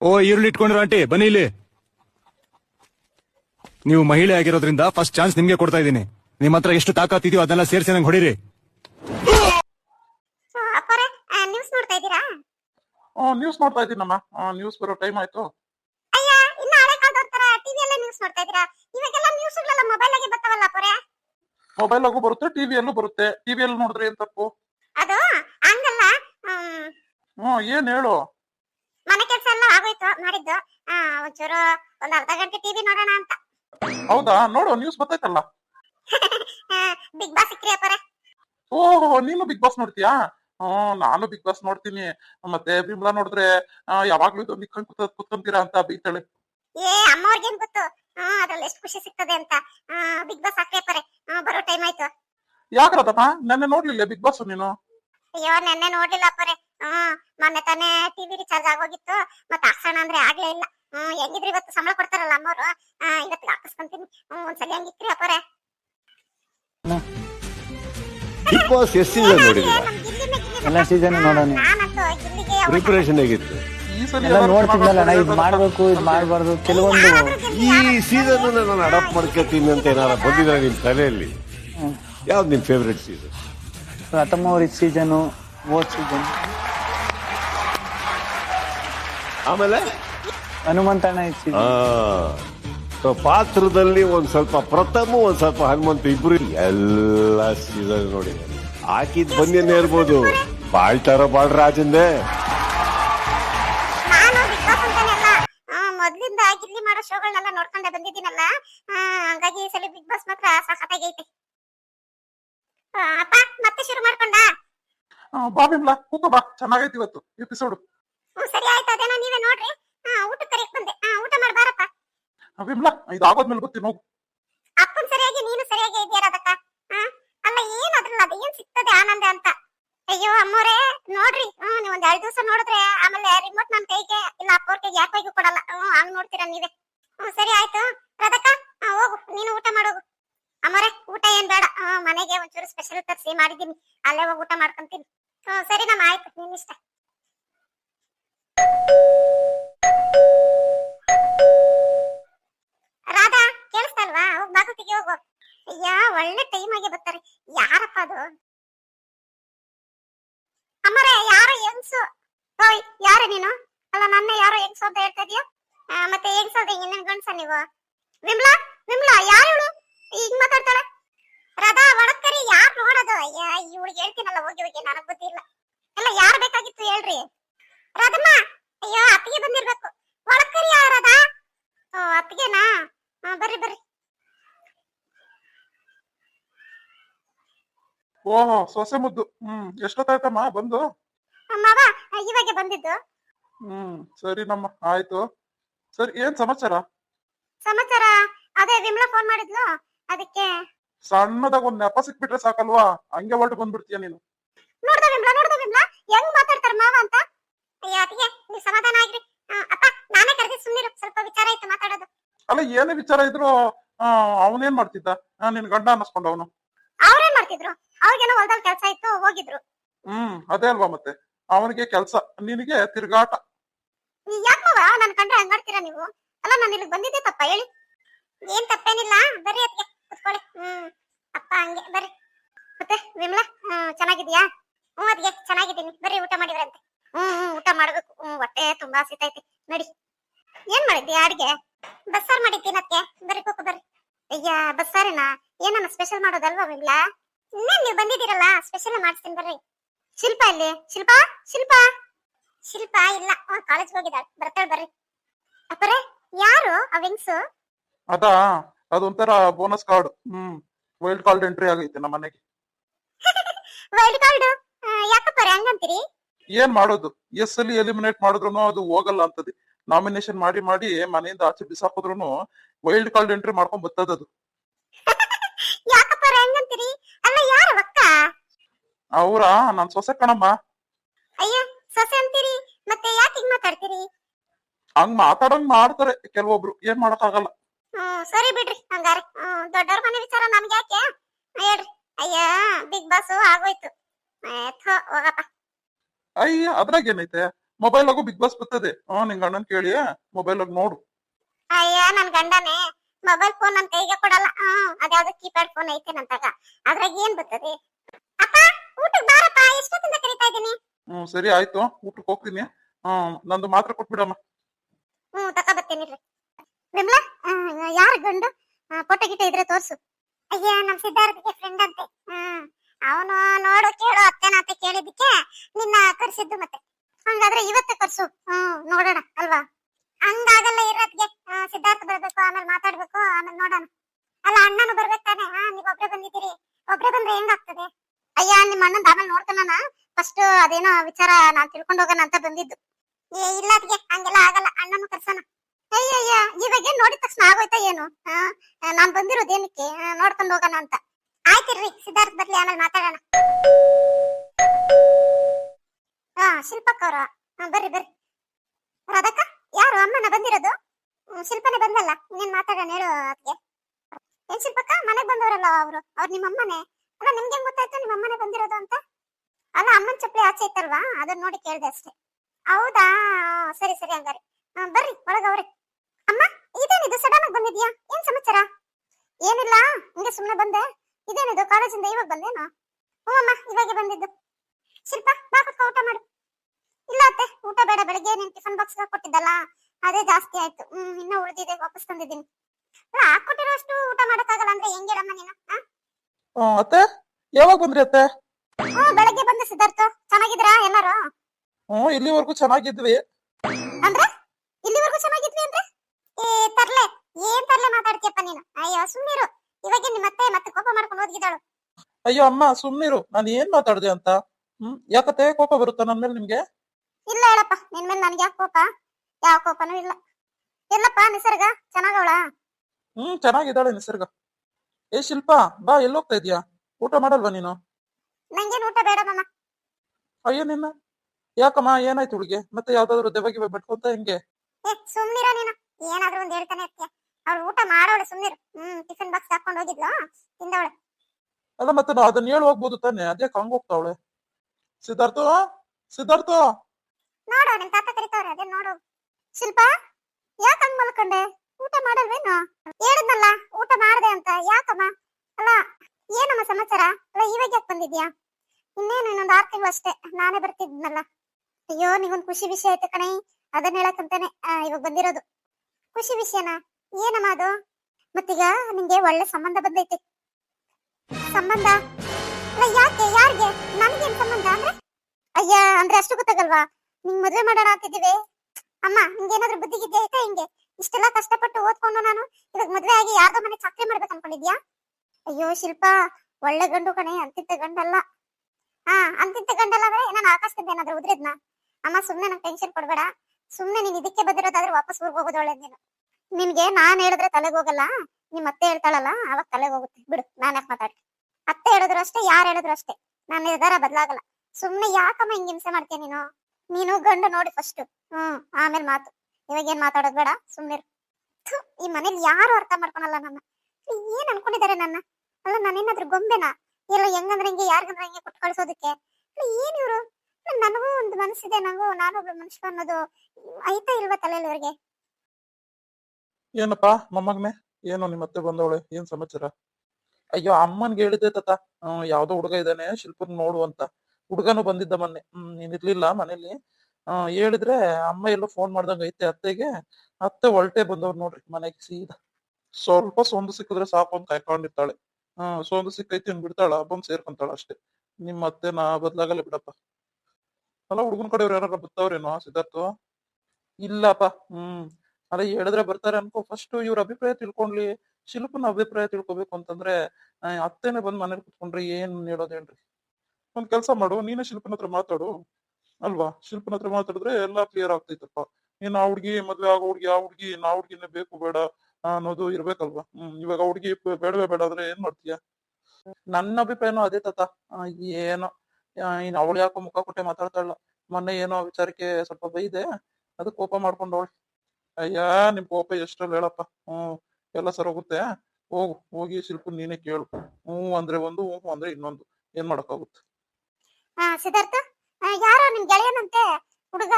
ಓ ಈರುಳ್ಳಿ ಇಟ್ಕೊಂಡ್ರ ಆಂಟಿ ಬನ್ನಿ ಇಲ್ಲಿ. ನೀವು ಮಹಿಳೆ ಆಗಿರೋದ್ರಿಂದ ಫಸ್ಟ್ ಚಾನ್ಸ್ ನಿಮ್ಗೆ ಕೊಡ್ತಾ ಇದ್ದೀನಿ. ನಿಮ್ ಹತ್ರ ಎಷ್ಟು ತಾಕತ್ ಇದೆಯೋ ಅದನ್ನೆಲ್ಲ ಸೇರಿಸಿ ನಂಗೆ ಹೊಡಿರಿ. ನ್ಯೂಸ್ ನೋಡ್ತಾ ಇದ್ದೀರಾ? ನ್ಯೂಸ್ ನೋಡ್ತಾ ಇದ್ದೀನಮ್ಮ ನ್ಯೂಸ್ ಬರೋ ಟೈಮ್ ಆಯ್ತು. ಅಯ್ಯ ಇನ್ನ ಹಳೆ ಕಾಲದ ತರ ಎಲ್ಲ ನ್ಯೂಸ್ ನೋಡ್ತಾ ಇದ್ದೀರಾ? ಇವಾಗೆಲ್ಲ ನ್ಯೂಸ್ಗಳೆಲ್ಲ ಮೊಬೈಲ್ ಆಗಿ ಬರ್ತಾವಲ್ಲ ಅಪ್ಪರೇ ಮೊಬೈಲ್ ಆಗು ಬರುತ್ತೆ ಟಿವಿಯಲ್ಲೂ ಬರುತ್ತೆ. ಟಿವಿಯಲ್ಲಿ ನೋಡಿದ್ರೆ ಏನ್ ತಪ್ಪು? ಅದು ಹಂಗಲ್ಲ ಹ್ಮ್, ಏನ್ ಹೇಳು? ಕೆಲಸ ಎಲ್ಲ ಆಗೋಯ್ತು ಮಾಡಿದ್ದು ಆ, ಒಂಚೂರು ಒಂದ್ ಅರ್ಧ ಗಂಟೆ ಟಿವಿ ನೋಡೋಣ ಅಂತ. ಹೌದಾ? ನೋಡು ನ್ಯೂಸ್ ಬರ್ತೈತಲ್ಲ ಬಿಗ್ ಬಾಸ್ ಸಿಕ್ರಿ ಅಪ್ಪರ. ಓಹೋ ನೀನು ಬಿಗ್ ಬಾಸ್ ನೋಡ್ತೀಯಾ? ಹ್ಮ್ ನಾನು ಬಿಗ್ ಬಾಸ್ ನೋಡ್ತೀನಿ. ಮತ್ತೆ ಬಿಮ್ಲಾ ನೋಡಿದ್ರೆ ಯಾವಾಗ್ಲೂ ಇದೊಂದು ನಿಕ್ಕಂಡ್ ಕೂತ ಕುತ್ಕೊಂತೀರಾ ಅಂತ ಬೈತಾಳೆ ಏ ಅಮ್ಮವ್ರಿಗೇನ್ ಗೊತ್ತು? ಹಾ ಅದ್ರಲ್ಲಿ ಎಷ್ಟು ಖುಷಿ ಸಿಗ್ತದೆ ಅಂತ. ಬಿಗ್ ಬಾಸ್ ಹಾಕ್ರಿ ಅಪ್ಪರೆ. ಬರೋ ಟೈಮ್ ಆಯ್ತು. ಯಾಕ್ರದಮ್ಮ ನೆನ್ನೆ ನೋಡ್ಲಿಲ್ಲ ಬಿಗ್ ಬಾಸ್ ನೀನು? ಅಯ್ಯೋ ನೆನ್ನೆ ನೋಡ್ಲಿಲ್ಲ ಅಪ್ಪರೇ. ಹ್ಮ್ ಮೊನ್ನೆ ತಾನೇ ಟಿವಿ ರಿಚಾರ್ಜ್ ಆಗೋಗಿತ್ತು ಮತ್ತೆ ಹಾಕ್ಸೋಣ ಅಂದ್ರೆ ಆಗ್ಲೇ ಇಲ್ಲ. ಹ್ಮ್ ಹೆಂಗಿದ್ರು ಇವತ್ತು ಸಂಬಳ ಕೊಡ್ತಾರಲ್ಲ ಅಮ್ಮವ್ರು. ಇವತ್ತು ಹಾಕಿಸ್ಕೊಂತೀನಿ ಹ್ಮ್ ಒಂದ್ಸಲಿ ಹೆಂಗಿತ್ರಿ ಅಪ್ಪರೆ. ಬಿಗ್ ಬಾಸ್ ಎಷ್ಟು ಸೀಸನ್ ನೋಡಿದೀರ? ನಮ್ ಗಿಲ್ಲಿನೇ ಗಿಲ್ಲಿ ಎಲ್ಲ season ನೋಡೋಣ. ನಾನಂತೂ ಗಿಲ್ಲಿಗೆ ಒಳ್ಳೆ- ಪ್ರಿಪರೇಷನ್ ಹೇಗಿತ್ತು? ಈ ಸಲ ಎಲ್ಲ ಎಲ್ಲರೂ ನೋಡ್ತಿದ್ನಲ್ಲ ನಾ ಇದು ಚೆನ್ನಾಗ್ ಮಾಡ್ಬೇಕು ಇದು ಮಾಡ್ಬಾರ್ದು ಕೆಲವೊಂದು ಗೆಲ್ಲಿ, ಈ ಸೀಸನ್. ನಾನು ಅಡಾಪ್ಟ್ ಮಾಡ್ಕೊತೀನಿ ಅಂತ ಏನಾರ ಬಂದಿದ್ರೆ ನಿಮ್ ತಲೆಯಲ್ಲಿ? ಹ್ಮ್. ಯಾವ್ದು ನಿಮ್ ಫೇವ್ರೆಟ್ ಸೀಸನ್ ಪ್ರಥಮ ಸೀಸನು ಓದ್ ಸೀಸನ್ ಆಮೇಲೆ? ಹನುಮಂತಣ್ಣ ಆ ಸೀಸನ್ ಸೊ ಪಾತ್ರದಲ್ಲಿ ಒಂದ್ ಸ್ವಲ್ಪ ಪ್ರಥಮ ಒಂದ್ ಸ್ವಲ್ಪ ಹನುಮಂತ ಇಬ್ರು ಎಲ್ಲ ಸೀಸನ್ ನೋಡಿ. ಹಾಕಿದ್ ಬಂದೇನೆ ಇರ್ಬೋದು. ಬಾಳ್ತಾರ ಬಾಳ್ ರಾಜಂದೆ. ನಾನು ಬಿಗ್ ಬಾಸ್ ಅಂತಾನೆ ಅಲ್ಲ. ಆ, ಮೊದ್ಲಿಂದ ಗಿಲ್ಲಿ ಮಾಡೋ ಶೋಗಳನ್ನೆಲ್ಲ ನೋಡ್ಕೊಂಡೆ ಬಂದಿದ್ದೀನಲ್ಲ. ಆ, ಹಂಗಾಗಿ ಈ ಸಲ ಬಿಗ್ ಬಾಸ್ ಮಾತ್ರ ಸಖತ್ತಾಗೈತೆ ಆ, ಅಪ್ಪ ಮತ್ತೆ ಶುರು ಮಾಡ್ಕೊಂಡ? ಆ, ಬಾ ಬಿಮ್ಲಾ ಬಾ. ಚೆನ್ನಾಗೈತಿ ಇವತ್ತು. ಎಪಿಸೋಡ್ ಸರಿ ಆಯ್ತು. ಬಿಮ್ಲಾ ಇದು ಆಗೋದ್ಮೇಲೆ ಗೊತ್ತಿ ನೋವು ಅಪ್ಪನ್ ಸರಿಯಾಗಿ, ನೀನು ಸರಿಯಾಗಿ ಇದೆಯಾ ಹಾ ಅಲ್ಲ ಏನ್ ಅದ್ರಲ್ಲ ಅದು ಏನ್ ಸಿಗ್ತದೆ ಆನಂದ ಅಂತ? ಅಯ್ಯೋ, ಅಮ್ಮೋರೆ, ನೋಡ್ರಿ. ಹ್ಮ್ ಒಂದ್ ಎರಡ್ ದಿವಸ ನೋಡಿದ್ರೆ ಆಮೇಲೆ ರಿಮೋಟ್ ನಮ್ ಕೈಗೆ, ಇಲ್ಲ ಅಪ್ಪ ಕೈಗೆ ಯಾಕೆ ಕೈಗೂ ಕೊಡಲ್ಲ. ಹ್ಮ್ ಹಂಗ್ ನೋಡ್ತೀರಾ ನೀವೇ? ಹ್ಮ್, ಸರಿ ಆಯ್ತು. ರಾಧಕ್ಕ ಹೋಗು. ನೀನು ಊಟ ಮಾಡೋಗು ಅಮ್ಮೋರೆ, ಊಟ ಏನ್ ಬೇಡ. ಮನೆಗೆ ಒಂಚೂರು ಸ್ಪೆಷಲ್ ತರಿಸಿ ಮಾಡಿದ್ದೀನಿ. ಅಲ್ಲೇ ಹೋಗಿ ಊಟ ಮಾಡ್ಕೊಂತೀನಿ. ಹ್ಮ್, ಸರಿ, ನಮ್ಮ ಆಯ್ತು. ನಿನ್ ಕೇಳಿಸ್ತಲ್ವಾ ಹೋಗ್ ಅಯ್ಯ, ಒಳ್ಳೆ ಟೈಮ್ ಆಗಿ ಬರ್ತಾರೆ. ಯಾರಪ್ಪ ಅದು? ಅಮ್ಮರೇ, ಯಾರು ಹೆಂಗ್ಸು? ಓಯ್, ಯಾರು ನೀನು? ಅಲ್ಲ, ನನ್ನ ಯಾರು ಹೆಂಗ್ಸು ಅಂತ ಹೇಳ್ತಾ ಇದೀಯ? ಮತ್ತೆ ಹೆಂಗ್ಸು ಅಂತ ಇನ್ನೇನ್ ಗಂಡ್ಸ ನೀವು? ವಿಮ್ಲಾ ವಿಮ್ಲಾ, ಯಾರು ಇವಳು? ಈಗ ಮಾತಾಡ್ತಾಳೆ? ರಾಧಾ ವಡಕರಿ ಯಾರು ನೋಡೋದು? ಇವಳಿಗೆ ಹೇಳ್ತೀನಲ್ಲ, ಹೋಗಿ ಹೋಗಿ, ನನಗ್ ಗೊತ್ತಿಲ್ಲ ಎಲ್ಲ ಯಾರು ಬೇಕಾಗಿತ್ತು ಹೇಳ್ರಿ? ರಾಧಮ್ಮ, ಅಯ್ಯೋ, ಅತ್ತಿಗೆ ಬಂದಿರ್ಬೇಕು. ಒಳಕ್ಕರಿ ಯಾರು ರಾಧಾ. ಓ, ಅತ್ತಿಗೆನಾ? ಬರ್ರಿ ಬರ್ರಿ. ಓಹೋ ಸೊಸೆ ಮುದ್ದು. ಹ್ಮ್ ಎಷ್ಟೊತ್ತಾಯ್ತಮ್ಮ ಬಂದು? ಮಾವ ಇವಾಗೆ ಬಂದಿದ್ದು. ಹ್ಮ್ ಸರಿ ನಮ್ಮ ಆಯ್ತು. ಸರಿ ಏನ್ ಸಮಾಚಾರ? ಸಮಾಚಾರ ಅದೇ ವಿಮಲಾ ಫೋನ್ ಮಾಡಿದ್ಲು. ಅದಕ್ಕೆ ಸಣ್ಣದಾಗ ಒಂದ್ ನೆಪ ಸಿಕ್ಬಿಟ್ರೆ ಸಾಕಲ್ವಾ? ಹಂಗೆ ಹೊರಟು ಬಂದ್ಬಿಡ್ತೀಯ ನೀನು. ನೋಡ್ದ ವಿಮಲಾ ನೋಡ್ದ ವಿಮಲಾ. ಹೆಂಗ್ ಮಾತಾಡ್ತಾರ ಮಾವ ಅಂತ? ಅಯ್ಯ ಅದಕ್ಕೆ ನೀವ್ ಸಮಾಧಾನ ಆಗ್ರಿ. ಆ, ಅಪ್ಪ ನಾನೇ ಕರೆದಿ ಸುಮ್ಮನಿರು ಸ್ವಲ್ಪ ವಿಚಾರ ಇತ್ತು ಮಾತಾಡೋದು. ಅಲ್ಲ ಏನೇ ವಿಚಾರ ಇದ್ರು ಅವನೇನ್ ಮಾಡ್ತಿದ್ದ? ಆ, ನಿನ್ ಗಂಡ ಅನ್ನಿಸ್ಕೊಂಡ ಅವನು. ಅವ್ರೇನ್ ಮಾಡ್ತಿದ್ರು? ಅವ್ರಿಗೇನೋ ಹೊಲದಲ್ಲಿ ಕೆಲಸ ಇತ್ತು ಹೋಗಿದ್ರು. ಹ್ಮ್ ಅದೇ ಅಲ್ವಾ ಮತ್ತೆ? ಅವನಿಗೆ ಕೆಲ್ಸ ನಿನಗೆ ತಿರ್ಗಾಟ. ಯಾಕೆ ಮಾವ ನನ್ ಕಂಡ್ರೆ ಹಂಗ್ ಮಾಡ್ತೀರಾ ನೀವು? ಅಲ್ಲ ನಾನು ಇಲ್ಲಿಗೆ ಬಂದಿದ್ದೆ ತಪ್ಪ ಹೇಳಿ. ಏನ್ ತಪ್ಪೇನಿಲ್ಲ ಬರ್ರಿ ಅದಕ್ಕೆ ಕುತ್ಕೊಳ್ಳಿ. ಹ್ಮ್ ಅಪ್ಪ ಹಂಗೆ ಬರ್ರಿ. ಮತ್ತೆ ವಿಮಲಾ ಹ್ಮ್ ಚೆನ್ನಾಗಿದ್ಯಾ? ಹ್ಞೂ ಅದ್ಗೆ ಚೆನ್ನಾಗಿದ್ದೀನಿ. ಬರ್ರಿ ಊಟ ಮಾಡಿದ್ರಂತೆ ಹ್ಮ್ ಹ್ಮ್ ಊಟ ಮಾಡ್ಬೇಕು. ಹ್ಮ್ ಹೊಟ್ಟೆ ತುಂಬಾ ಹಸಿತೈತಿ. ನಡಿ. ಏನ್ ಮಾಡಿದ್ದಿ ಅಡ್ಗೆ? ಬಸ್ಸಾರ್ ಮಾಡಿದ್ದೀನಿ ಅದಕ್ಕೆ ಬರ್ರಿ ಕೂಕು ಬರ್ರಿ. ಅಯ್ಯ ಬಸ್ಸಾರೇನಾ? ಏನನ್ನ ಸ್ಪೆಷಲ್ ಮಾಡೋದಲ್ವಾ ವಿಮಲಾ? ಇನ್ನೇನ್ ನೀವು ಬಂದಿದ್ದೀರಲ್ಲ? ಸ್ಪೆಷಲ್ ಮಾಡಿಸ್ತೀನಿ ಬರ್ರಿ. ಶಿಲ್ಪ ಇಲ್ಲಿ? ಶಿಲ್ಪ? ಶಿಲ್ಪ? ಶಿಲ್ಪ ಇಲ್ಲ. ಕಾಲೇಜ್ ಹೋಗಿದ್ದಾಳೆ. ಬರ್ತಾಳೆ ಬರ್ರಿ. ಅಪ್ಪರೆ ಯಾರು ಆ ವಿಂಗ್ಸ್ ಅದಾ? ಅದೊಂಥರ ಬೋನಸ್ ಕಾರ್ಡ್ ಹ್ಮ್. ವೈಲ್ಡ್ ಕಾರ್ಡ್ ಎಂಟ್ರಿ ಆಗೈತೆ ನಮ್ಮ ಮನೆಗೆ. Wild card ಯಾಕಪ್ಪರೇ ಹಂಗಂತೀರಿ? ಏನ್ ಮಾಡೋದು? ಎಸ್ ಅಲ್ಲಿ ಎಲಿಮಿನೇಟ್ ಮಾಡಿದ್ರು ಅದು ಹೋಗಲ್ಲ ಅಂತದೆ. ನಾಮಿನೇಷನ್ ಮಾಡಿ ಮಾಡಿ ಮನೆಯಿಂದ ಆಚೆ ಬಿಸಾಕಿದ್ರು ವೈಲ್ಡ್ ಕಾರ್ಡ್ ಎಂಟ್ರಿ ಮಾಡ್ಕೊಂಡ್ ಬರ್ತದ ಅದು ಯಾಕಪ್ಪರೇ ಹಂಗಂತೀರಿ ಅಲ್ಲ ಯಾರು ಅಕ್ಕ ಅವ್ರ? ನನ್ ಸೊಸೆ ಕಣಮ್ಮ. ಅಯ್ಯೋ ಸೊಸೆ ಅಂತೀರಿ? ಮತ್ತೆ ಯಾಕೆ ಹಿಂಗ್ ಮಾತಾಡ್ತೀರಿ? ಹಂಗ್ ಮಾತಾಡಂಗ್ ಮಾಡ್ತಾರೆ ಕೆಲವೊಬ್ರು. ಏನ್ ಮಾಡಕ್ಕಾಗಲ್ಲ. ಹ್ಮ್ ಸರಿ ಬಿಡ್ರಿ ಹಂಗಾರೆ. ಹ್ಮ್ ದೊಡ್ಡವ್ರ ಮನೆ ವಿಚಾರ ನಮ್ಗೆ ಯಾಕೆ? ಹೇಳ್ರಿ. ಅಯ್ಯ ಬಿಗ್ ಬಾಸ್ ಆಗೋಯ್ತು. ಥು, ಹೋಗಪ್ಪ. ಅಯ್ಯ ಅದ್ರಾಗ ಏನೈತೆ? ಮೊಬೈಲ್ ಆಗು ಬಿಗ್ ಬಾಸ್ ಬರ್ತದೆ. ಹಾ ನಿಂಗ ಅಣ್ಣನ್ ಕೇಳಿ ಮೊಬೈಲ್ ಆಗ ನೋಡು. ಅಯ್ಯ ನನ್ ಗಂಡನೇ ಮೊಬೈಲ್ ಫೋನ್ ನನ್ ಕೈಗೆ ಕೊಡಲ್ಲ. ಹ್ಮ್ ಅದ್ಯಾವ್ದು ಕೀಪ್ಯಾಡ್ ಫೋನ್ ಐತೆ ನಂತಾಗ. ಅದ್ರಾಗ ಏನ್ ಬರ್ತದೆ? ಅಪ್ಪ ಊಟಕ್ ಬಾರಪ್ಪ ಎಷ್ಟೊತ್ತಿಂದ ಕರೀತಾ ಇದ್ದೀನಿ? ಹ್ಮ್ ಸರಿ ಆಯ್ತು. ಊಟಕ್ಕೆ ಹೋಗ್ತೀನಿ. ಹ್ಮ್ ನಂದು ಮಾತ್ರ ಕೊಟ್ಬಿಡಮ್ಮ. ಹ್ಮ್ ತಕ ಬರ್ತೀನಿ ವಿಮಲ ಯಾರ ಗಂಡು? ಫೋಟೋ ಗಿಟ ಇದ್ರೆ ತೋರ್ಸು. ಅಯ್ಯ ನಮ್ ಸಿದ್ಧಾರ್ಥಗೆ ಫ್ರೆಂಡ್ ಅಂತೆ. ಹ್ಮ್ ಅವನು ನೋಡು ಕೇಳು ಅತ್ತೆನ ಅಂತ ಕೇಳಿದಕ್ಕೆ ನಿನ್ನ ಕರ್ಸಿದ್ದು ಮತ್ತೆ. ಹಂಗಾದ್ರೆ ಇವತ್ತೇ ಕರ್ಸು. ಹ್ಮ್ ನೋಡೋಣ ಅಲ್ವಾ? ಹಂಗಾಗಲ್ಲ ಇರೋದ್ಗೆ. ಸಿದ್ಧಾರ್ಥ ಬರ್ಬೇಕು ಆಮೇಲೆ ಮಾತಾಡ್ಬೇಕು ಆಮೇಲೆ ನೋಡೋಣ. ಅಲ್ಲ ಅಣ್ಣನು ಬರ್ಬೇಕು ತಾನೆ? ಹಾ ನೀವ್ ಒಬ್ರೇ ಬಂದಿದ್ದೀರಿ. ಒಬ್ರೇ ಬಂದ್ರೆ ಹೆಂಗಾಗ್ತದೆ? ಅಯ್ಯ, ನಿಮ್ಮ ಅಣ್ಣನ್ ಆಮೇಲೆ ನೋಡ್ತಾನ ಫಸ್ಟ್ ಅದೇನೋ ವಿಚಾರ ನಾನ್ ತಿಳ್ಕೊಂಡು ಹೋಗೋಣ ಅಂತ ಬಂದಿದ್ದು. ಏ, ಇಲ್ಲ ಅದ್ಗೆ ಹಂಗೆಲ್ಲ ಆಗಲ್ಲ. ಅಣ್ಣನು ಕರ್ಸೋಣ. ಅಯ್ಯಯ್ಯ, ಇವಾಗ ಏನ್ ನೋಡಿದ ತಕ್ಷಣ ಆಗೋಯ್ತಾ ಏನು? ನಾನ್ ಬಂದಿರೋದು ಏನಕ್ಕೆ? ನೋಡ್ಕೊಂಡು ಹೋಗೋಣ ಅಂತ. ಆಯ್ತಿರ್ರಿ ಸಿದ್ಧಾರ್ಥ ಬರ್ಲಿ, ಆಮೇಲೆ ಮಾತಾಡೋಣ. ಹಾ, ಶಿಲ್ಪಕ್ಕ ಅವ್ರ. ಬರ್ರಿ ಬರ್ರಿ. ರಾಧಕ್ಕ, ಯಾರು? ಅಮ್ಮನ ಬಂದಿರೋದು? ಶಿಲ್ಪನೆ ಬಂದಲ್ಲ. ನೀನ್ ಮಾತಾಡೋಣ ಹೇಳು ಅದಕ್ಕೆ ಏನ್ ಶಿಲ್ಪಕ್ಕ? ಮನೆಗ್ ಬಂದವರಲ್ಲ ಅವ್ರು? ನಿಮ್ಮ ಅಮ್ಮನೇ ಅಲ್ಲ, ನಿಮ್ಗೆ ಹೆಂಗ್ ಗೊತ್ತಾಯ್ತು? ನಿಮ್ಮ ಅಮ್ಮನೆ ಬಂದಿರೋದು ಅಂತ? ಅಲ್ಲ, ಅಮ್ಮನ ಚಪ್ಪಲಿ ಆಚೆ ಇತ್ತಲ್ವಾ? ಅದನ್ನ ನೋಡಿ ಕೇಳ್ದೆ ಅಷ್ಟೇ. ಹೌದಾ? ಸರಿ ಸರಿ, ಹಂಗಾರೆ. ಬರ್ರಿ ಒಳಗವ್ರಿ ಅಮ್ಮ, ಇದೇನಿದು? ಸಡನ್ ಆಗಿ ಬಂದಿದ್ಯಾ? ಏನ್ ಸಮಾಚಾರ? ಏನಿಲ್ಲ, ಹಿಂಗೆ ಸುಮ್ಮನೆ ಬಂದೆ. ಇದೇನಿದು? ಕಾಲೇಜಿಂದ ಇವಾಗ ಬಂದೇನು? ಹ್ಞೂ ಅಮ್ಮ, ಇವಾಗೆ ಬಂದಿದ್ದು. ಶಿಲ್ಪ, ಬಾ ಕುತ್ಕೊ, ಊಟ ಮಾಡು. ಇಲ್ಲ ಅತ್ತೆ, ಊಟ ಬೇಡ, ಬೆಳಿಗ್ಗೆ ನೀನ್ ಟಿಫನ್ ಬಾಕ್ಸ್ ಕೊಟ್ಟಿದ್ದಲ್ಲ. ಅದೇ ಜಾಸ್ತಿ ಆಯ್ತು. ಹ್ಮ್, ಇನ್ನ ಉಳಿದಿದೆ, ವಾಪಸ್ ತಂದಿದ್ದೀನಿ. ಅಲ್ಲ ಹಾಕೊಟ್ಟಿರೋಷ್ಟು ಊಟ ಮಾಡಕ್ಕಾಗಲ್ಲ ಅಂದ್ರೆ ಹೆಂಗಿಡಮ್ಮ ನೀನು ಆ? ಹ್ಮ್ ಅತ್ತೆ ಯಾವಾಗ ಬಂದ್ರಿ ಅತ್ತೆ? ಹ್ಞೂ ಬೆಳಗ್ಗೆ ಬಂದೆ ಸಿದ್ಧಾರ್ಥ. ಚೆನ್ನಾಗಿದ್ರಾ ಎಲ್ಲಾರು? ಹ್ಮ್ ಇಲ್ಲಿವರೆಗೂ ಚೆನ್ನಾಗಿದ್ವಿ. ಅಂದ್ರೆ? ಇಲ್ಲಿವರೆಗೂ ಚೆನ್ನಾಗಿದ್ವಿ ಅಂದ್ರೆ? ಏ ತರ್ಲೆ. ಏನ್ ತರ್ಲೆ ಮಾತಾಡ್ತೀಯಪ್ಪ ನೀನು? ಅಯ್ಯೋ ಸುಮ್ನಿರು. ಇವಾಗ ನಿಮ್ಮ ಅತ್ತೆ ಮತ್ತೆ ಕೋಪ ಮಾಡ್ಕೊಂಡು ಹೋಗಿದ್ದಾಳು. ಅಯ್ಯೋ ಅಮ್ಮ ಸುಮ್ನಿರು. ನಾನು ಏನ್ ಮಾತಾಡ್ದೆ ಅಂತ? ಹ್ಮ್ ಯಾಕತ್ತೆ ಕೋಪ ಬರುತ್ತಾ ನನ್ ಮೇಲೆ ನಿಮ್ಗೆ? ಇಲ್ಲ ಹೇಳಪ್ಪ ನಿನ್ ಮೇಲೆ ನನ್ಗೆ ಯಾಕೆ ಕೋಪ? ಯಾವ ಕೋಪನೂ ಇಲ್ಲ. ಎಲ್ಲಪ್ಪ ನಿಸರ್ಗ? ಚೆನ್ನಾಗವಳ? ಹ್ಮ್ ಚೆನ್ನಾಗಿದ್ದಾಳೆ ನಿಸರ್ಗ. ಏ ಶಿಲ್ಪ ಬಾ ಎಲ್ಲೋಗ್ತಾ ಇದೀಯಾ? ಊಟ ಮಾಡಲ್ವಾ ನೀನು? ನಂಗೇನ್ ಊಟ ಬೇಡ ಮಾಮ. ಅಯ್ಯೋ ನಿನ್ನ. ಯಾಕಮ್ಮ ಏನಾಯ್ತು ಹುಡುಗಿ? ಮತ್ತೆ ಯಾವ್ದಾದ್ರು ದೆವ್ವಗಿವೆ ಬಟ್ಕೊಂತ ಹೆಂಗೆ? ಏ ಸುಮ್ನಿರ ನೀನು. ಏನಾದ್ರೂ ಒಂದ್ ಹೇಳ್ತಾನೆ ಇರ್ತೀಯ. ಅವ್ಳು ಊಟ ಮಾಡೋಳು ಸುಮ್ನಿರು. ಹ್ಮ್ ಟಿಫಿನ್ ಬಾಕ್ಸ್ ಹಾಕೊಂಡು ಹೋಗಿದ್ಲು. ತಿಂದವಳು. ಅಲ್ಲ ಮತ್ತೆ ನಾ ಅದನ್ನ ಹೇಳಿ ಹೋಗ್ಬೋದು ತಾನೆ. ಅದ್ಯಾಕೆ ಹಂಗ ಹೋಗ್ತಾವಳೆ ಸಿದ್ಧಾರ್ಥ ಸಿದ್ಧಾರ್ಥ! ನೋಡು ನಿಮ್ ತಾತ ಕರಿತಾವ್ರೆ ಅದೇ ನೋಡು. ಶಿಲ್ಪ ಯಾಕ ಹಂಗ್ ಮಲ್ಕೊಂಡೆ? ಊಟ ಮಾಡಲ್ವೇನು? ಹೇಳಿದ್ನಲ್ಲ, ಊಟ ಮಾಡ್ದೆ ಅಂತ. ಯಾಕಮ್ಮ? ಅಲ್ಲ, ಏನಮ್ಮ ಸಮಾಚಾರ? ಅಲ್ಲ ಇವಾಗ ಯಾಕೆ ಬಂದಿದ್ಯಾ ಇನ್ನೇನು, ಇನ್ನೊಂದು ಆರು ತಿಂಗಳು ಅಷ್ಟೇ. ನಾನೇ ಬರ್ತಿದ್ನಲ್ಲ. ಅಯ್ಯೋ, ನಿಗೊಂದ್ ಖುಷಿ ವಿಷಯ ಐತೆ ಕಣೆ. ಅದನ್ನ ಹೇಳಕ್ಕಂತಾನೆ ಇವಾಗ ಬಂದಿರೋದು. ಖುಷಿ ವಿಷಯನ? ಏನಮ್ಮ ಅದು? ಮತ್ತೀಗ ನಿಂಗೆ ಒಳ್ಳೆ ಸಂಬಂಧ ಬಂದೈತೆ. ಸಂಬಂಧ? ಅಲ್ಲ, ಯಾಕೆ, ಯಾರಿಗೆ? ನನ್ಗೇನ್ ಸಂಬಂಧ ಅಂದ್ರೆ? ಅಯ್ಯ, ಅಂದ್ರೆ ಅಷ್ಟು ಗೊತ್ತಾಗಲ್ವಾ? ನಿಂಗ್ ಮದ್ವೆ ಮಾಡೋಣ ಅಂತಿದ್ದೀವಿ. ಅಮ್ಮ, ನಿಂಗೇನಾದ್ರೂ ಬುದ್ಧಿ ಆಯ್ತಾ ಹಿಂಗೆ? ಇಷ್ಟೆಲ್ಲ ಕಷ್ಟಪಟ್ಟು ಓದ್ಕೊಂಡು ನಾನು ಇವಾಗ ಮದ್ವೆ ಆಗಿ ಯಾರ್ದೋ ಮನೆ ಚಾಕ್ರಿ ಮಾಡ್ಬೇಕು ಅನ್ಕೊಂಡಿದ್ಯಾ? ಅಯ್ಯೋ ಶಿಲ್ಪ, ಒಳ್ಳೆ ಗಂಡು ಕಣೆ ಅಂತಿದ್ದ ಗಂಡಲ್ಲ. ಹಾ ಅಂತಿದ್ದ ಗಂಡಲ್ಲ ಅಂದ್ರೆ ನಾನು ಆಕಾಶದಿಂದ ಏನಾದ್ರೂ ಉದ್ರಿದ್ನ? ಅಮ್ಮ ಸುಮ್ನೆ ನಂಗೆ ಟೆನ್ಷನ್ ಕೊಡ್ಬೇಡ. ಸುಮ್ನೆ ನೀನ್ ಇದಕ್ಕೆ ಬಂದಿರೋದಾದ್ರೆ ವಾಪಸ್ ಊರ್ಗ್ ಹೋಗೋದು ಒಳ್ಳೇದ್ ನೀನು. ನಿನ್ಗೆ ನಾನ್ ಹೇಳಿದ್ರೆ ತಲೆಗೆ ಹೋಗಲ್ಲ. ನಿಮ್ ಅತ್ತೆ ಹೇಳ್ತಾಳಲ್ಲ ಅವಾಗ ತಲೆಗೆ ಹೋಗುತ್ತೆ. ಬಿಡು, ನಾನ್ ಯಾಕೆ ಮಾತಾಡ್ತೀನಿ ಅತ್ತೆ ಹೇಳಿದ್ರು ಅಷ್ಟೇ, ಯಾರು ಹೇಳಿದ್ರು ಅಷ್ಟೇ. ನಾನು ನಿರ್ಧಾರ ಬದಲಾಗಲ್ಲ. ಸುಮ್ನೆ ಯಾಕಮ್ಮ ಹಿಂಗ್ ಹಿಂಸೆ ಮಾಡ್ತೀಯ ನೀನು? ನೀನು ಗಂಡು ನೋಡಿ ಫಸ್ಟ್ ಹ್ಮ್, ಆಮೇಲೆ ಮಾತು. ಇವಾಗ ಏನ್ ಮಾತಾಡೋದ್ ಬೇಡ, ಸುಮ್ನೆ ಈ ಮನೇಲಿ ಯಾರು ಅರ್ಥ ಮಾಡ್ಕೊಳಲ್ಲ ನನ್ನ? ಏನ್ ಅನ್ಕೊಂಡಿದ್ದಾರೆ ನನ್ನ? ಅಲ್ಲ, ನಾನೇನಾದ್ರೂ ಗೊಂಬೆನಾ? ಎಲ್ಲ ಹೆಂಗಂದ್ರೆ ಹಿಂಗೆ, ಯಾರಿಗಂದ್ರೆ ಹಿಂಗೆ ಕೊಟ್ಟು ಕಳ್ಸೋದಕ್ಕೆ? ಏನ್ ಇವ್ರು? ನನಗೂ ಒಂದು ಮನಸ್ಸಿದೆ ನನಗೂ ನಾನೊಬ್ಳು ಮನುಷ್ಯ ಅನ್ನೋದು ಐತಾ ಇಲ್ವಾ ತಲೆಯಲ್ಲಿ ಇವ್ರಿಗೆ ಏನಪ್ಪ, ಮೊಮ್ಮಗನೆ? ಏನು ನಿಮ್ಮ ಮತ್ತೆ ಬಂದವಳೆ? ಏನ್ ಸಮಾಚಾರ? ಅಯ್ಯೋ, ಅಮ್ಮನ್ಗೆ ಹೇಳಿದೆ ತಾತ. ಯಾವ್ದೋ ಹುಡುಗ ಇದ್ದಾನೆ, ಶಿಲ್ಪನ್ ನೋಡು ಅಂತ. ಹುಡುಗನು ಬಂದಿದ್ದ ಮೊನ್ನೆ. ಹ್ಮ್, ನೀನ್ ಇರ್ಲಿಲ್ಲ ಮನೇಲಿ? ಹೇಳಿದ್ರೆ ಅಮ್ಮ ಎಲ್ಲೋ ಫೋನ್ ಮಾಡ್ದಂಗ ಐತೆ ಅತ್ತೆಗೆ. ಅತ್ತೆ ಒಲ್ಟೆ ಬಂದವ್ರು ನೋಡ್ರಿ ಮನೆಗೆ ಸೀದಾ. ಸ್ವಲ್ಪ ಸೊಂದು ಸಿಕ್ಕಿದ್ರೆ ಸಾಕು ಅಂತ ಕಾಯ್ಕೊಂಡಿರ್ತಾಳೆ. ಹ್ಮ್ ಸೊಂದು ಸಿಕ್ಕೈತಿ ಬಿಡ್ತಾಳ, ಬಂದ್ ಸೇರ್ಕೊಂತಾಳ ಅಷ್ಟೇ. ನಿಮ್ಮ ಅತ್ತೆ ನಾ ಬದ್ಲಾಗಲ್ಲ ಬಿಡಪ್ಪ. ಅಲ್ಲ, ಹುಡುಗನ ಕಡೆಯವ್ರು ಯಾರು ಬರ್ತಾವ್ರೇನೋ ಸಿದ್ಧಾರ್ಥ? ಇಲ್ಲಪ್ಪ, ಹ್ಮ್. ಅಲ್ಲ, ಹೇಳಿದ್ರೆ ಬರ್ತಾರೆ ಅನ್ಕೋ. ಫಸ್ಟ್ ಇವ್ರ ಅಭಿಪ್ರಾಯ ತಿಳ್ಕೊಂಡ್ಲಿ, ಶಿಲ್ಪನ ಅಭಿಪ್ರಾಯ ತಿಳ್ಕೊಬೇಕು ಅಂತಂದ್ರೆ ಅತ್ತೆನೆ ಬಂದ್ ಮನೇಲಿ ಕುತ್ಕೊಂಡ್ರಿ ಏನ್ ಹೇಳೋದೇನ್ರಿ? ಒಂದ್ ಕೆಲ್ಸ ಮಾಡು, ನೀನೇ ಶಿಲ್ಪನ ಹತ್ರ ಮಾತಾಡು. ಅಲ್ವಾ? ಶಿಲ್ಪನ ಹತ್ರ ಮಾತಾಡಿದ್ರೆ ಎಲ್ಲಾ ಕ್ಲಿಯರ್ ಆಗ್ತೈತಪ್ಪ. ನೀನ್ ಆ ಹುಡ್ಗಿ, ಮದ್ವೆ ಆಗೋ ಹುಡ್ಗಿ, ಆ ಹುಡ್ಗಿ, ನಾ ಹುಡ್ಗಿನೇ ಬೇಕು, ಬೇಡ ಅನ್ನೋದು ಇರ್ಬೇಕಲ್ವಾ? ಹ್ಮ್, ಇವಾಗ ಹುಡ್ಗಿ ಬೇಡವೇ ಬೇಡ ಅಂದ್ರೆ ಏನ್ ಮಾಡ್ತೀಯ? ನನ್ನ ಅಭಿಪ್ರಾಯನೂ ಅದೇ ತಾತ. ಏನೋ ಇನ್ ಅವಳು ಯಾಕೋ ಮುಖ ಕೊಟ್ಟೆ ಮಾತಾಡ್ತಾಳ ಮೊನ್ನೆ ಏನೋ ವಿಚಾರಕ್ಕೆ ಸ್ವಲ್ಪ ಬೈದೆ ಅದು ಕೋಪ ಮಾಡ್ಕೊಂಡವಳು ಅಯ್ಯ, ನಿಮ್ ಕೋಪ ಎಷ್ಟ್ರಲ್ಲಿ ಹೇಳಪ್ಪ? ಹ್ಮ್ ಎಲ್ಲ ಸರೋಗುತ್ತೆ ಹೋಗು, ಹೋಗಿ ಶಿಲ್ಪ ನೀನೇ ಕೇಳು. ಹ್ಞೂ ಅಂದ್ರೆ ಒಂದು, ಹ್ಞೂ ಅಂದ್ರೆ ಇನ್ನೊಂದು. ಏನ್ ಮಾಡಕ್ಕಾಗುತ್ತೆ? ಸಿದ್ಧಾರ್ಥ? ಯಾರೋ ನಿಮ್ ಗೆಳೆಯನಂತೆ ಹುಡುಗ?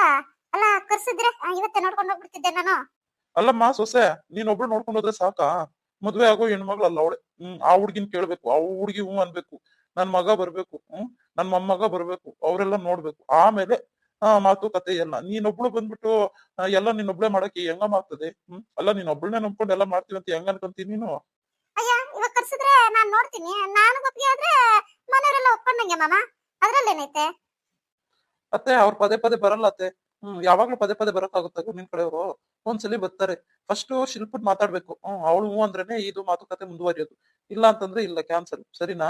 ಕರ್ಸಿದ್ರೆ? ಇವತ್ತೆ ನೋಡ್ಕೊಂಡು ಹೋಗ್ಬಿಡ್ತಿದ್ದೆ ನಾನು. ಅಲ್ಲಮ್ಮ ಸೊಸೆ ನೀನ್ ಒಬ್ಳು ನೋಡ್ಕೊಂಡು ಹೋದ್ರೆ ಸಾಕಾ? ಮದ್ವೆ ಆಗೋ ಹೆಣ್ಮಗಳಲ್ಲ ಅಲ್ಲ ಅವಳೆ? ಹ್ಮ್ ಆ ಹುಡ್ಗಿನ್ ಕೇಳ್ಬೇಕು ಆ ಹುಡ್ಗಿ ಹ್ಞೂ ಅನ್ಬೇಕು ನನ್ ಮಗ ಬರ್ಬೇಕು ಹ್ಮ್ ನನ್ ಮೊಮ್ಮಗ ಬರ್ಬೇಕು ಅವರೆಲ್ಲ ನೋಡ್ಬೇಕು. ಆಮೇಲೆ ಆ ಮಾತು ಕತೆ ಎಲ್ಲ. ನೀನೊಬ್ಳು ಬಂದ್ಬಿಟ್ಟು ಎಲ್ಲ ನೀನೊಬ್ಳೆ ಮಾಡಕ್ಕೆ ಹೆಂಗ ಮಾಡ್ತದೆ ಹ್ಮ್ ಅಲ್ಲ ನೀನ್ ಒಬ್ಳನ್ನೇ ನಂಬ್ಕೊಂಡು ಎಲ್ಲ ಮಾಡ್ತೀವಿ ಅಂತ ಹೆಂಗ ಅನ್ಕೊಂತೀನಿ ನೀನು? ಅಯ್ಯ ಇವಾಗ ಕರ್ಸಿದ್ರೆ ನಾನ್ ನೋಡ್ತೀನಿ. ನಾನು ಒಪ್ಪಿಗೆ ಆದ್ರೆ ಮನೆಯವರೆಲ್ಲ ಒಪ್ಕೊಂಡಂಗೆ ಮಾಮ? ಅದ್ರಲ್ಲೇನೈತೆ? ಅತ್ತೆ ಅವ್ರು ಪದೇ ಪದೇ ಬರಲ್ಲ ಅತ್ತೆ ಹ್ಮ್ ಯಾವಾಗ್ಲೂ ಪದೇ ಪದೇ ಬರಕ್ಕಾಗುತ್ತಾಗ ನಿನ್ ಕಡೆಯವರು? ಒಂದ್ಸಲಿ ಬರ್ತಾರೆ. ಫಸ್ಟ್ ಶಿಲ್ಪದ್ ಮಾತಾಡ್ಬೇಕು. ಹ್ಮ್ ಅವಳು ಹೂ ಅಂದ್ರೇನೆ ಇದು ಮಾತುಕತೆ ಮುಂದುವರಿಯೋದು. ಇಲ್ಲ ಅಂತಂದ್ರೆ ಇಲ್ಲ ಕ್ಯಾನ್ಸಲ್ ಸರಿನಾ?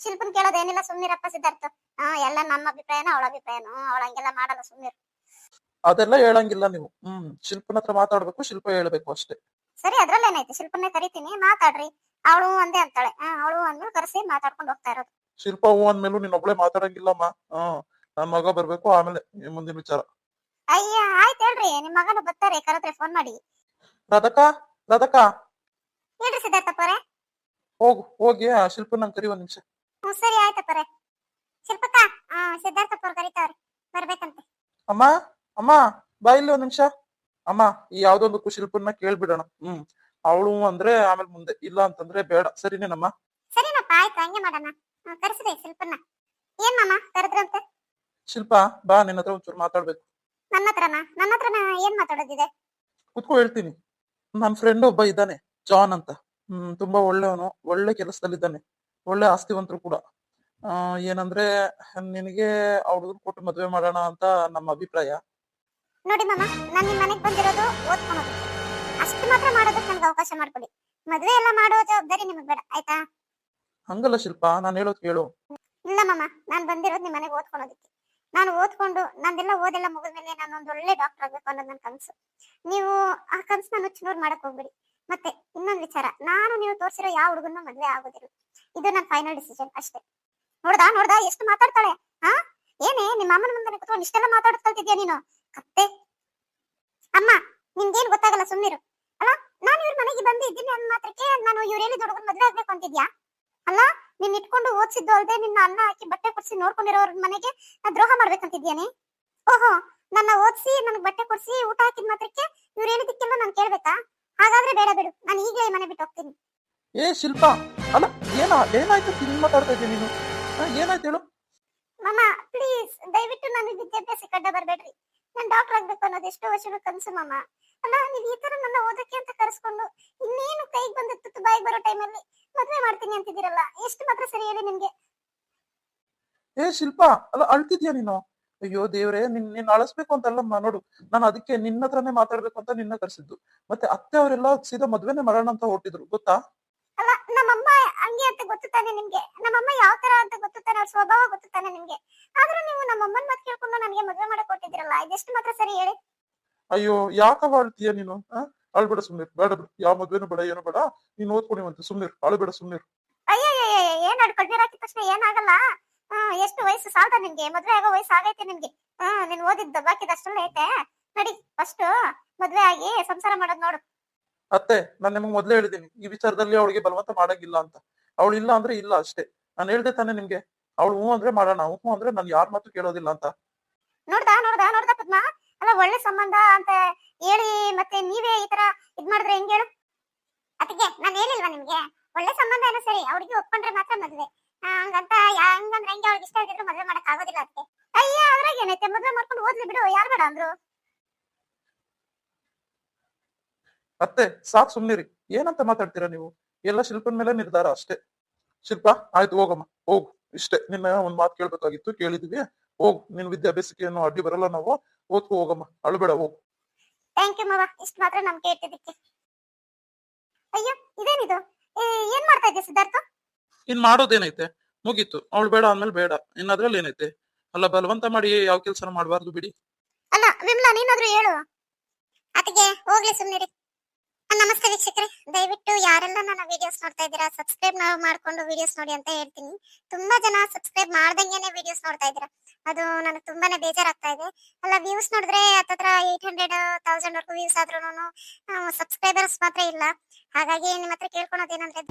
ಶಿಲ್ಪನ್ ಕೇಳೋದೇನಿಲ್ಲ ಸುಮ್ನಿರಪ್ಪ ಸಿದ್ಧಾರ್ಥ. ಹಾ ಎಲ್ಲ ನಮ್ಮ ಅಭಿಪ್ರಾಯನ ಅವಳ ಅಭಿಪ್ರಾಯನ? ಅವಳ ಹಂಗೆಲ್ಲ ಮಾಡಲ್ಲ ಸುಮ್ನಿರು. ಅದೆಲ್ಲ ಹೇಳಂಗಿಲ್ಲ ನೀವು. ಹ್ಮ್ ಶಿಲ್ಪನ ಹತ್ರ ಮಾತಾಡ್ಬೇಕು ಶಿಲ್ಪ ಹೇಳ್ಬೇಕು ಅಷ್ಟೇ. ಸರಿ ಅದ್ರಲ್ಲೇನೈತೆ ಶಿಲ್ಪನ್ನೇ ಕರಿತೀನಿ ಮಾತಾಡ್ರಿ. ಅವಳು ಒಂದೇ ಅಂತಾಳೆ. ಹಾ ಅವಳು ಅಂದ್ಮೇಲೆ ಕರೆಸಿ ಮಾತಾಡ್ಕೊಂಡು ಹೋಗ್ತಾ ಇರೋದು. ಶಿಲ್ಪ ಹೂ ಅಂದ್ಮೇಲೂ ನೀನ್ ಒಬ್ಳೆ ಮಾತಾಡಂಗಿಲ್ಲಮ್ಮ. ಹ್ಮ್. ನನ್ ಮಗ ಬರ್ಬೇಕು ಆಮೇಲೆ ಮುಂದಿನ ವಿಚಾರ. ಅಯ್ಯ ಆಯ್ತು ಹೇಳ್ರಿ. ನಿಮ್ ಮಗನ ಬರ್ತಾರೆ ಕರೆದ್ರೆ ಫೋನ್ ಮಾಡಿ. ರಾಧಕಾ ರಾಧಕಾ. ಹೇಳ್ರಿ ಸಿದ್ಧಾರ್ಥಪ್ಪರೇ ಹೋಗು ಹೋಗಿ ಆ ಶಿಲ್ಪನ ಕರಿ ಒಂದ್ ನಿಮಿಷ. ಹ್ಮ್ ಸರಿ ಆಯ್ತಪ್ಪರೇ ಶಿಲ್ಪಕ್ಕ ಹಾ ಸಿದ್ಧಾರ್ಥಪ್ಪರು ಕರಿತಾವ್ರಿ. ಬರ್ಬೇಕಂತೆ. ಅಮ್ಮ ಅಮ್ಮ ಬಾ ಇಲ್ಲಿ ಒಂದ್ ನಿಮಿಷ. ಅಮ್ಮ ಈ ಯಾವ್ದೊಂದು ಶಿಲ್ಪನ್ನ ಕೇಳ್ಬಿಡೋಣ. ಹ್ಮ್ ಅವಳು ಅಂದ್ರೆ ಆಮೇಲೆ ಮುಂದೆ ಇಲ್ಲ ಅಂತಂದ್ರೆ ಬೇಡ. ಸರಿನೇನಮ್ಮ? ಸರಿನಪ್ಪ ಆಯ್ತು ಹಂಗೆ ಮಾಡೋಣ. ಕರೆಸಿದೆ ಶಿಲ್ಪನ್ನ. ಏನ್ ಮಾಮ ಕರೆದ್ರಂತೆ? ಶಿಲ್ಪ ಬಾ ನಿನ್ನ ಹತ್ರ ಒಂಚೂರು ಮಾತಾಡ್ಬೇಕು. ನನ್ನ ಹತ್ರನ? ನನ್ನ ಹತ್ರನ ಏನ್ ಮಾತಾಡೋದಿದೆ? ಕುತ್ಕೋ ಹೇಳ್ತೀನಿ. ನನ್ನ ಫ್ರೆಂಡ್ ಒಬ್ಬ ಇದ್ದಾನೆ ಜಾನ್ ಅಂತ. ಹ್ಮ್ ತುಂಬಾ ಒಳ್ಳೆಯವನು ಒಳ್ಳೆ ಕೆಲಸದಲ್ಲಿದ್ದಾನೆ ಒಳ್ಳೆ ಆಸ್ತಿವಂತರು ಕೂಡ. ಆ ಏನಂದ್ರೆ ನಿನಗೆ ಅವ್ಳನ್ನ ಕೊಟ್ಟು ಮದುವೆ ಮಾಡೋಣ ಅಂತ ನಮ್ಮ ಅಭಿಪ್ರಾಯ. ನೋಡಿ ಮಾಮ ನಾನು ನಿಮ್ಮ ಮನೆಗೆ ಬಂದಿರೋದು ಓದ್ಕೊಳೋದಕ್ಕೆ ಅಷ್ಟು ಮಾತ್ರ ಮಾಡೋದಕ್ಕೆ ನನಗೆ ಅವಕಾಶ ಮಾಡ್ಕೊಡಿ. ಮದುವೆ ಎಲ್ಲ ಮಾಡೋ ಜವಾಬ್ದಾರಿ ನಿಮಗೆ ಬೇಡ ಆಯ್ತಾ? ಹಂಗಲ್ಲ ಶಿಲ್ಪ ನಾನು ಹೇಳೋದ್ ಕೇಳು. ಇಲ್ಲ ಮಾಮ ನಾನು ಬಂದಿರೋದು ನಿಮ್ಮ ಮನೆಗೆ ಓದ್ಕೊಳೋದಕ್ಕೆ. ನಾನು ಓದ್ಕೊಂಡು ನಂದೆಲ್ಲ ಓದೆಲ್ಲ ಮುಗಿದ್ಮೇಲೆ ನಾನು ಒಂದು ಒಳ್ಳೆ ಡಾಕ್ಟರ್ ಆಗ್ಬೇಕು ಅನ್ನೋದು ನನ್ನ ಕನಸು. ನೀವು ಆ ಕನಸನ್ನ ನುಚ್ಚು ಮಾಡಕ್ ಹೋಗ್ಬಿಡಿ. ಮತ್ತೆ ಇನ್ನೊಂದು ವಿಚಾರ, ನಾನು ನೀವು ತೋರಿಸಿರೋ ಯಾವ ಹುಡುಗನ ಮದ್ವೆ ಆಗೋದಿಲ್ಲ. ಇದು ನನ್ನ ಫೈನಲ್ ಡಿಸಿಷನ್ ಅಷ್ಟೇ. ನೋಡ್ದಾ ನೋಡ್ದಾ, ಎಷ್ಟು ಮಾತಾಡ್ತಾಳೆ? ಹಾ? ಏನೇ ನಿಮ್ಮ ಅಮ್ಮನ ಮುಂದೆ ಕುತ್ಕೊಂಡು ಇಷ್ಟೆಲ್ಲ ಮಾತಾಡ್ಕೊಳ್ತಿದ್ಯಾ ನೀನು? ಕತ್ತೆ. ಅಮ್ಮ, ನಿನ್ಗೇನ್ ಗೊತ್ತಾಗಲ್ಲ, ಸುಮ್ನಿರು. ಅಲ್ಲ, ನಾನು ಇವ್ರ ಮನೆಗೆ ಬಂದು ಇದ್ದೀನಿ ಮಾತ್ರಕ್ಕೆ ನಾನು ಇವ್ರು ಹುಡುಗನ ಮದ್ವೆ ಆಗ್ಬೇಕು ಅಂತಿದ್ಯಾ? ಅಲ್ಲ ನಿನ್ ಇಟ್ಕೊಂಡು ಓದಿಸಿದ್ದು ಅಲ್ದೆ ನಿನ್ನ ಅನ್ನ ಹಾಕಿ ಬಟ್ಟೆ ಕೊಡ್ಸಿ ನೋಡ್ಕೊಂಡಿರೋರ್ ಮನೆಗೆ ದ್ರೋಹ ಮಾಡ್ಬೇಕಂತಿದ್ಯಾನೆ ಓಹೋ ನನ್ನ ಓದಿಸಿ ನನಗೆ ಬಟ್ಟೆ ಕೊಡ್ಸಿ ಊಟ ಹಾಕಿದ ಮಾತ್ರಕ್ಕೆ ಇವ್ರು ಹೇಳಿದಕ್ಕೆಲ್ಲ ನಾನು ಕೇಳ್ಬೇಕಾ? ಹಾಗಾದ್ರೆ ಬೇಡ ಬಿಡು ನಾನು ಈಗಲೇ ಮನೆ ಬಿಟ್ಟು ಹೋಗ್ತೀನಿ. ಏ ಶಿಲ್ಪ ಅಲ್ಲ ಏನ ಏನಾಯ್ತು? ಹಿಂಗ್ ಮಾತಾಡ್ತಾ ಇದ್ದೀನಿ ನೀನು? ಏನಾಯ್ತು ಹೇಳು? ಮಾಮ ಪ್ಲೀಸ್ ದಯವಿಟ್ಟು ನನ್ನ ವಿದ್ಯಾಭ್ಯಾಸ ಕಡ್ಡ ಬರಬೇಡ್ರಿ. ನಾನು ಡಾಕ್ಟರ್ ಆಗ್ಬೇಕು ಅನ್ನೋದು ಎಷ್ಟೋ ವರ್ಷದ ಕನಸು ಮಾಮ. ಅಲ್ಲ ನೀವು ಈ ತರ ನನ್ನ ಓದಕ್ಕೆ ಅಂತ ಕರೆಸ್ಕೊಂಡು ಇನ್ನೇನು ಕೈಗೆ ಬಂದಿತ್ತು ತುತ್ತು ಬಾಯಿಗೆ ಬರೋ ಟೈಮಲ್ಲಿ ಮದ್ವೆ ಮಾಡ್ತೀನಿ ಅಂತಿದ್ದೀರಲ್ಲ? ಎಷ್ಟು ಮಾತ್ರ ಸರಿ ಹೇಳಿ ನಿಮ್ಗೆ ಏ ಶಿಲ್ಪ ಅಲ್ಲ ಅಳ್ತಿದ್ಯಾ ನೀನು? ಅಯ್ಯೋ ದೇವ್ರೆ ನಿನ್ ನಿನ್ ಅಳಿಸ್ಬೇಕು ಅಂತಲ್ಲಮ್ಮ ನೋಡು. ನಾನು ಅದಕ್ಕೆ ನಿನ್ನ ಹತ್ರನೇ ಮಾತಾಡ್ಬೇಕು ಅಂತ ನಿನ್ನ ಕರ್ಸಿದ್ದು. ಮತ್ತೆ ಅತ್ತೆ ಅವರೆಲ್ಲ ಸೀದಾ ಮದ್ವೆನೆ ಮಾಡೋಣ ಅಂತ ಹೊರಟಿದ್ರು ಗೊತ್ತಾ? ಅಲ್ಲ ನಮ್ಮಮ್ಮ ಹಂಗೆ ಅಂತ ಗೊತ್ತಾನೆ ನಿಮ್ಗೆ? ನಮ್ಮಮ್ಮ ಯಾವ ತರ ಅಂತ ಗೊತ್ತಾನೆ ಅವ್ರ ಸ್ವಭಾವ ಗೊತ್ತಾನೆ ನಿಮ್ಗೆ? ಆದ್ರೂ ನೀವು ನಮ್ಮಮ್ಮನ ಮಾತು ಕೇಳ್ಕೊಂಡು ನನಗೆ ಮದ್ವೆ ಮಾಡಕ್ ಕೊಟ್ಟಿದ್ರಲ್ಲ ಇದೆಷ್ಟು ಮಾತ್ರ ಸರಿ ಹೇಳಿ? ಅಯ್ಯೋ ಯಾಕ ಅಳ್ತೀಯ ನೀನು ಅಳ್ಬೇಡ ಸುಮ್ನಿರ್, ಬೇಡ ಬಿಡು. ಯಾವ ಮದ್ವೆನೂ ಬೇಡ, ಏನು ಬೇಡ. ನೀನ್ ಓದ್ಕೊಂಡಿವಂತೆ ಸುಮ್ನಿರ್ ಅಳ್ಬೇಡ ಸುಮ್ನಿರ್. ಏನ್ ಅಡ್ ಕಣ್ಣೀರ್ ಹಾಕಿದ ತಕ್ಷಣ ಏನಾಗಲ್ಲ ಎಷ್ಟು ವಯಸ್ಸು ಸಾಲ್ದ ನಿಮ್ಗೆ ಮದ್ವೆ ಆಗೋ ವಯಸ್ಸು ಆಗೈತೆ ನಿಮ್ಗೆ ಹಾ ನೀನ್ ಓದಿದ್ದ ಬಾಕಿದಷ್ಟೆಲ್ಲ ಐತೆ ನಡಿ ಫಸ್ಟ್ ಮದ್ವೆ ಆಗಿ ಸಂಸಾರ ಮಾಡೋದ್ ನೋಡು ಅತ್ತೆ ನಾನು ನಿಮ್ಗೆ ಮೊದ್ಲೇ ಹೇಳಿದ್ದೀನಿ ಈ ವಿಚಾರದಲ್ಲಿ ಅವಳಿಗೆ ಬಲವಂತ ಮಾಡಂಗಿಲ್ಲ ಅಂತ ಅವಳು ಇಲ್ಲ ಅಂದ್ರೆ ಇಲ್ಲ ಅಷ್ಟೇ ನಾನು ಹೇಳ್ದೆ ತಾನೆ ನಿಮ್ಗೆ ಅವಳು ಹ್ಞೂ ಅಂದ್ರೆ ಮಾಡೋಣ ಹ್ಞೂ ಅಂದ್ರೆ ನಾನು ಯಾರ ಮಾತು ಕೇಳೋದಿಲ್ಲ ಅಂತ ನೋಡ್ದಾ ಒಳ್ಳೆ ಸಂಬಂಧ ಅಂತ ಹೇಳಿ ಮತ್ತೆ ನೀವೇ ಈ ತರ ಇದ್ ಮಾಡಿದ್ರೆ ಹೆಂಗ್ ಹೇಳು? ಅದಕ್ಕೆ ನಾನು ಹೇಳಿಲ್ವಾ ನಿಮ್ಗೆ? ಒಳ್ಳೆ ಸಂಬಂಧ ಏನೋ ಸರಿ, ಅವ್ರಿಗೆ ಒಪ್ಕೊಂಡ್ರೆ ಮಾತ್ರ ಮದ್ವೆ. ಹಂಗಂತ ಹಂಗಂದ್ರೆ ಹೆಂಗೆ ಅವ್ರಿಗೆ ಇಷ್ಟ ಆಗಿದ್ರೆ ಮದ್ವೆ ಮಾಡಕ್ ಆಗೋದಿಲ್ಲ ಅದಕ್ಕೆ. ಅಯ್ಯ ಅದ್ರಾಗ ಏನೈತೆ ಮದ್ವೆ ಮಾಡ್ಕೊಂಡು ಓದ್ಲಿ ಬಿಡು, ಯಾರು ಬೇಡ ಅಂದ್ರು? ಅತ್ತೆ, ಸಾಕ್ ಸುಮ್ನಿರಿ. ಏನಂತ ಮಾತಾಡ್ತೀರಾ ನೀವು? ಎಲ್ಲ ಶಿಲ್ಪನ್ ಮೇಲೆ ನಿರ್ಧಾರ ಅಷ್ಟೇ. ಶಿಲ್ಪ, ಆಯ್ತು, ಹೋಗಮ್ಮ. ಹೋಗು. ಇಷ್ಟೇ. ನಿನ್ನ ಒಂದ್ ಮಾತು ಕೇಳ್ಬೇಕಾಗಿತ್ತು, ಕೇಳಿದ್ವಿ. ಹೋಗು. ನಿನ್ ವಿದ್ಯಾಭ್ಯಾಸಕ್ಕೆ ಏನು ಅಡ್ಡಿ ಬರಲ್ಲ ನಾವು. ಓದ್ಕೊ ಹೋಗಮ್ಮ. ಅಳ್ಬೇಡ ಹೋಗು. ಥ್ಯಾಂಕ್ ಯು ಮಾವ. ಇಷ್ಟು ಮಾತ್ರ ನಮ್ಗೆ ಇಟ್ಟಿದ್ದಕ್ಕೆ. ಅಯ್ಯೋ ಇದೇನಿದು? ಏನ್ ಮಾಡ್ತಾ ಇದ್ದೆ ಸಿದ್ಧಾರ್ಥ? ಇನ್ ಮಾಡೋದೇನೈತೆ? ಮುಗೀತು. ಅವಳು ಬೇಡ ಅಂದ್ಮೇಲೆ ಬೇಡ. ಇನ್ ಅದ್ರಲ್ಲಿ ಏನೈತೆ? ಅಲ್ಲ ಬಲವಂತ ಮಾಡಿ ಯಾವ ಕೆಲಸ ಮಾಡಬಾರ್ದು ಬಿಡಿ. ಅಲ್ಲ ವಿಮಲಾ ನೀನಾದ್ರೂ ಹೇಳು. ಅತ್ತಿಗೆ ಹೋಗ್ಲಿ ಸುಮ್ನಿರಿ. ಆ, ನಮಸ್ತೆ ವೀಕ್ಷಕರೇ. ದಯವಿಟ್ಟು ಯಾರೆಲ್ಲ ನನ್ನ ವಿಡಿಯೋಸ್ ನೋಡ್ತಾ ಇದ್ದೀರಾ ಸಬ್ಸ್ಕ್ರೈಬ್ ನಾವು ಮಾಡ್ಕೊಂಡು ವಿಡಿಯೋಸ್ ನೋಡಿ ಅಂತ ಹೇಳ್ತೀನಿ. ತುಂಬಾ ಜನ ಸಬ್ಸ್ಕ್ರೈಬ್ ಮಾಡ್ದಂಗೆನೆ ವಿಡಿಯೋಸ್ ನೋಡ್ತಾ ಇದ್ದೀರಾ. ಅದು ನನಗೆ ತುಂಬಾನೇ ಬೇಜಾರಾಗ್ತಾ ಇದೆ. ಅಲ್ಲ ವ್ಯೂಸ್ ನೋಡಿದ್ರೆ ಹತ್ತತ್ರ ಏಟ್ ಹಂಡ್ರೆಡ್ ತೌಸಂಡ್ ವರ್ಗೂ ವ್ಯೂಸ್ ಆದ್ರೂ ಸಬ್ಸ್ಕ್ರೈಬರ್ಸ್ ಮಾತ್ರ ಇಲ್ಲ. ಹಾಗಾಗಿ ನಿಮ್ಮ ಹತ್ರ ಕೇಳ್ಕೊಳೋದೇನಂದ್ರೆ